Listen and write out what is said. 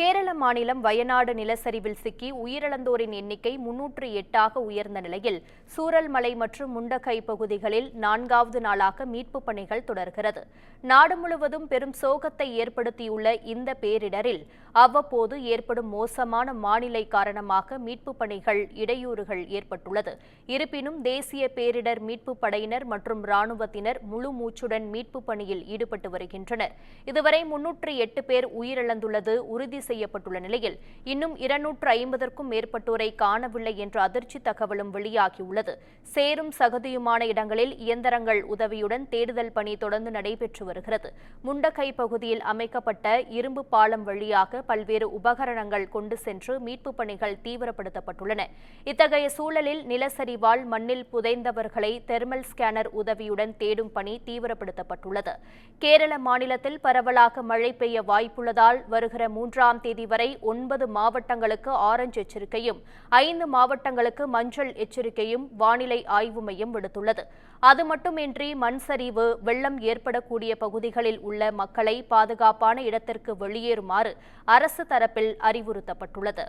കേരള கேரள மாநிலம் வயநாடு நிலச்சரிவில் சிக்கி உயிரிழந்தோரின் எண்ணிக்கை முன்னூற்று எட்டாக உயர்ந்த நிலையில். சூரல்மலை மற்றும் முண்டகை பகுதிகளில் நான்காவது நாளாக மீட்புப் பணிகள் தொடர்கிறது. நாடு முழுவதும் பெரும் சோகத்தை ஏற்படுத்தியுள்ள இந்த பேரிடரில் அவ்வப்போது ஏற்படும் மோசமான வானிலை காரணமாக மீட்புப் பணிகள் இடையூறுகள் ஏற்பட்டுள்ளது. இருப்பினும் தேசிய பேரிடர் மீட்புப் படையினர் மற்றும் ராணுவத்தினர் முழு மூச்சுடன் மீட்புப் பணியில் ஈடுபட்டு வருகின்றனர். இதுவரை முன்னூற்று எட்டு பேர் உயிரிழந்துள்ளது உறுதி செய்யப்பட்டுள்ள நிலையில் இன்னும் இருநூற்று ஐம்பதற்கும் மேற்பட்டோரை காணவில்லை என்ற அதிர்ச்சி தகவலும் வெளியாகியுள்ளது. சேரும் சகதியுமான இடங்களில் இயந்திரங்கள் உதவியுடன் தேடுதல் பணி தொடர்ந்து நடைபெற்று வருகிறது. முண்டக்கை பகுதியில் அமைக்கப்பட்ட இரும்பு பாலம் வழியாக பல்வேறு உபகரணங்கள் கொண்டு சென்று மீட்புப் பணிகள் தீவிரப்படுத்தப்பட்டுள்ளன. இத்தகைய சூழலில் நிலசரிவால் மண்ணில் புதைந்தவர்களை தெர்மல் ஸ்கேனர் உதவியுடன் தேடும் பணி தீவிரப்படுத்தப்பட்டுள்ளது. கேரள மாநிலத்தில் பரவலாக மழை பெய்ய வாய்ப்புள்ளதால் வருகிற மூன்றாம் தேதி வரை ஒன்பது மாவட்டங்களுக்கு ஆரஞ்சு எச்சரிக்கையும் ஐந்து மாவட்டங்களுக்கு மஞ்சள் எச்சரிக்கையும் வானிலை ஆய்வு மையம் விடுத்துள்ளது. அது மட்டுமின்றி மண் சரிவு வெள்ளம் ஏற்படக்கூடிய பகுதிகளில் உள்ள மக்களை பாதுகாப்பான இடத்திற்கு வெளியேறுமாறு அரசு தரப்பில் அறிவுறுத்தப்பட்டுள்ளது.